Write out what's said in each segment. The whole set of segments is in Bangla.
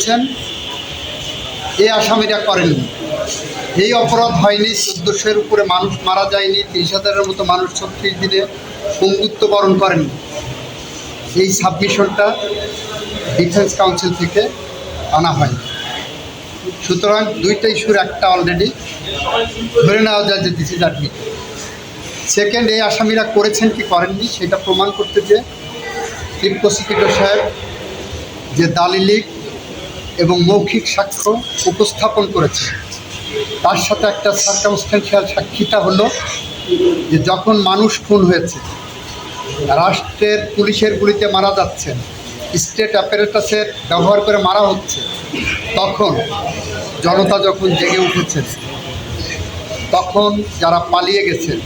করেছেন এই আসামিরা করেননি। এই অপরাধ হয়নি চোদ্দোশোর উপরে মানুষ মারা যায়নি, তিরিশ হাজারের মতো মানুষ ছত্রিশ দিনে পঙ্গুত্ব বরণ করেননি এই সাবমিশনটা ডিফেন্স কাউন্সিল থেকে আনা হয় সুতরাং দুইটা ইস্যুর একটা অলরেডি ধরে নেওয়া যায় যে দিস ইজ অ্যাডমিট সেকেন্ড এই আসামিরা করেছেন কি করেননি সেটা প্রমাণ করতে যে চিফ প্রসিকিউটর সাহেব যে দালিলিক এবং মৌখিক সাক্ষ্য উপস্থাপন করেছে। তার সাথে একটা সার্কামস্টেন্সিয়াল সাক্ষীটা হলো যে যখন মানুষ খুন হয়েছে, রাষ্ট্রের পুলিশের গুলিতে মারা যাচ্ছেন স্টেট অ্যাপারেটাসের ব্যবহার করে মারা হচ্ছে, তখন জনতা যখন জেগে উঠেছে, তখন যারা পালিয়ে গেছেন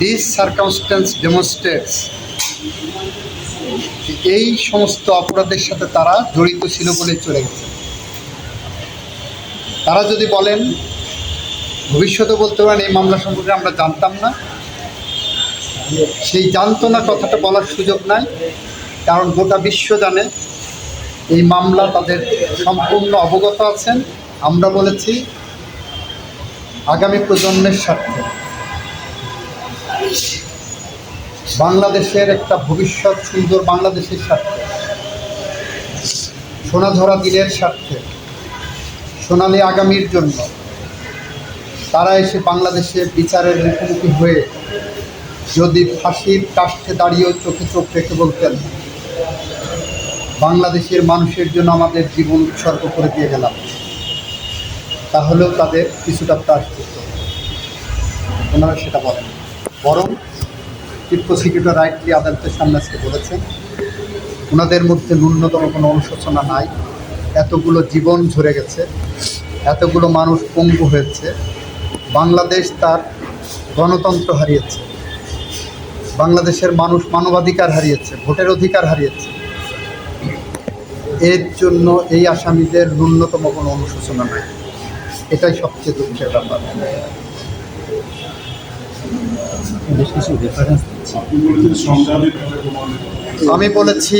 দিস সার্কামস্টেন্স ডেমনস্ট্রেটস এই সমস্ত অপরাধের সাথে তারা জড়িত ছিল বলে চলে গেছে। তারা যদি বলেন, ভবিষ্যতে বলতে পারেন, এই মামলা সম্পর্কে আমরা জানতাম না। সেই জানতো না, কথাটা বলার সুযোগ নাই। কারণ গোটা বিশ্ব জানে, এই মামলা তাদের সম্পূর্ণ অবগত আছেন। আমরা বলেছি, আগামী প্রজন্মের স্বার্থে। বাংলাদেশের একটা ভবিষ্যৎ সুন্দর বাংলাদেশের স্বার্থে। সোনাঝরা দিনের স্বার্থে। সোনালী আগামীর জন্য তারা এসে বাংলাদেশে বিচারের মুখোমুখি হয়ে যদি ফাঁসির কাষ্ঠে দাঁড়িয়েও চোখে চোখ রেখে বলতেন, বাংলাদেশের মানুষের জন্য আমাদের জীবন উৎসর্গ করে দিয়ে গেলাম, তাহলেও তাদের কিছুটা ত্রাস করত ওনারা সেটা বলেন। বরং চিফ প্রসিকিউটর রাইটলি আদালতের সামনে আজকে বলেছেন ওনাদের মধ্যে ন্যূনতম কোনো অনুশোচনা নাই। এতগুলো জীবন ঝরে গেছে, এতগুলো মানুষ পঙ্গু হয়েছে। বাংলাদেশ তার গণতন্ত্র হারিয়েছে। বাংলাদেশের মানুষ মানবাধিকার হারিয়েছে, ভোটের অধিকার হারিয়েছে। এর জন্য এই আসামিদের ন্যূনতম কোনো অনুশোচনা নাই। এটাই সবচেয়ে দুঃখের ব্যাপার। বেশ কিছু আমি বলেছি,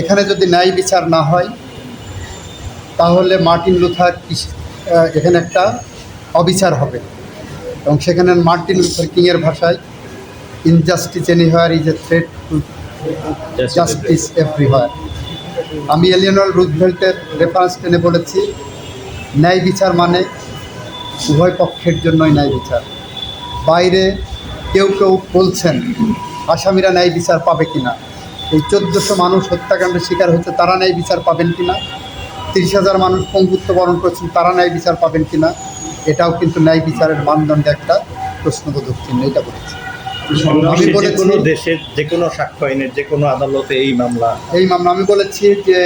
এখানে যদি ন্যায় বিচার না হয়, তাহলে মার্টিন লুথার এখানে একটা অবিচার হবে। এবং সেখানে মার্টিন লুথার কিংয়ের ভাষায় injustice anywhere is a threat to justice everywhere আমি এলিয়নর রুজভেল্টের রেফারেন্স টেনে বলেছি, ন্যায় বিচার মানে উভয় পক্ষের জন্যই ন্যায় বিচার। বাইরে কেউ কেউ বলছেন আসামিরা ন্যায় বিচার পাবে কিনা? এই চোদ্দোশো মানুষ হত্যাকাণ্ডের শিকার হচ্ছে তারা ন্যায় বিচার পাবেন কিনা? তিরিশ হাজার মানুষ পঙ্গুত্ব বরণ করেছেন তারা ন্যায় বিচার পাবেন কিনা? এটাও কিন্তু ন্যায় বিচারের মানদণ্ডে একটা প্রশ্নবোধক চিহ্ন এটা বলেছি। আমি যে বলেছি- কোনো দেশের যে কোনো সাক্ষ্য আইনের যে কোনো আদালতে এই মামলা এই মামলা আমি বলেছি যে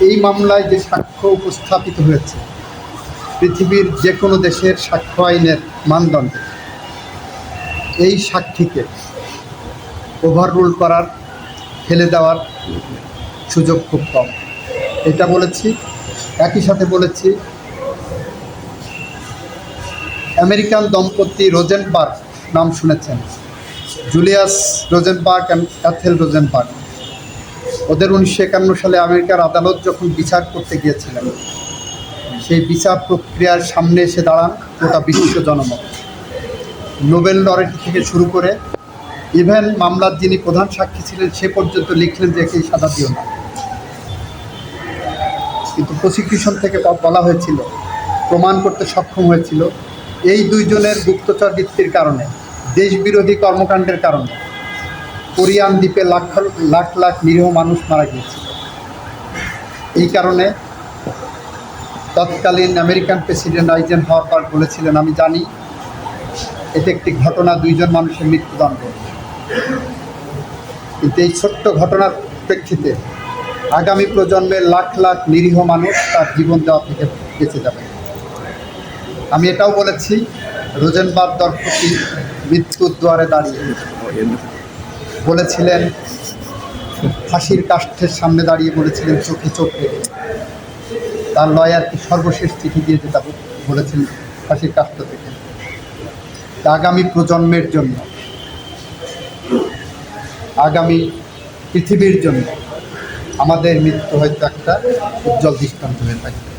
এই মামলায় যে সাক্ষ্য উপস্থাপিত হয়েছে পৃথিবীর যে কোনো দেশের সাক্ষ্য আইনের মানদণ্ডে এই সাক্ষীকে ওভাররুল করার, ফেলে দেওয়ার সুযোগ খুব কম। এটা বলেছি, একই সাথে বলেছি, আমেরিকান দম্পতি রোজেন রোজেনবার্গ নাম শুনেছেন। Julius Rosenberg and Ethel Rosenberg ওদের উনিশশো একান্ন সালে আমেরিকার আদালত যখন বিচার করতে গিয়েছিলেন, সেই বিচার প্রক্রিয়ার সামনে এসে দাঁড়ান গোটা বিশ্ব জনমত। নোবেল লরেট থেকে শুরু করে ইভেন মামলার যিনি প্রধান সাক্ষী ছিলেন, সে পর্যন্ত লিখলেন যে একেই সাদা দিও না। কিন্তু প্রসিকিউশন থেকে বলা হয়েছিল, প্রমাণ করতে সক্ষম হয়েছিল, এই দুইজনের গুপ্তচর বৃত্তির কারণে, দেশবিরোধী কর্মকাণ্ডের কারণে, কোরিয়ান দ্বীপে লাখ লাখ লাখ নিরীহ মানুষ মারা গিয়েছিল। এই কারণে তৎকালীন আমেরিকান প্রেসিডেন্ট আইজেন হাওয়ার বলেছিলেন, আমি জানি এটি একটি ঘটনা, দুইজন মানুষের মৃত্যুদণ্ড। কিন্তু এই ছোট্ট ঘটনার প্রেক্ষিতে আগামী প্রজন্মের লাখ লাখ নিরীহ মানুষ তার জীবন দেওয়া থেকে বেঁচে যাবে। আমি এটাও বলেছি, রোজেনবাদ দর্পতি মৃত্যুর দুয়ারে দাঁড়িয়ে বলেছিলেন, ফাঁসির কাষ্ঠের সামনে দাঁড়িয়ে বলেছিলেন, চোখে চোখ তার লয়ারকে সর্বশেষ চিঠি দিয়ে যেটা বলেছিলেন ফাঁসির কাষ্ঠ থেকে। আগামী প্রজন্মের জন্য আগামী পৃথিবীর জন্য আমাদের মৃত্যু হয়তো একটা উজ্জ্বল দৃষ্টান্ত হয়ে থাকবে।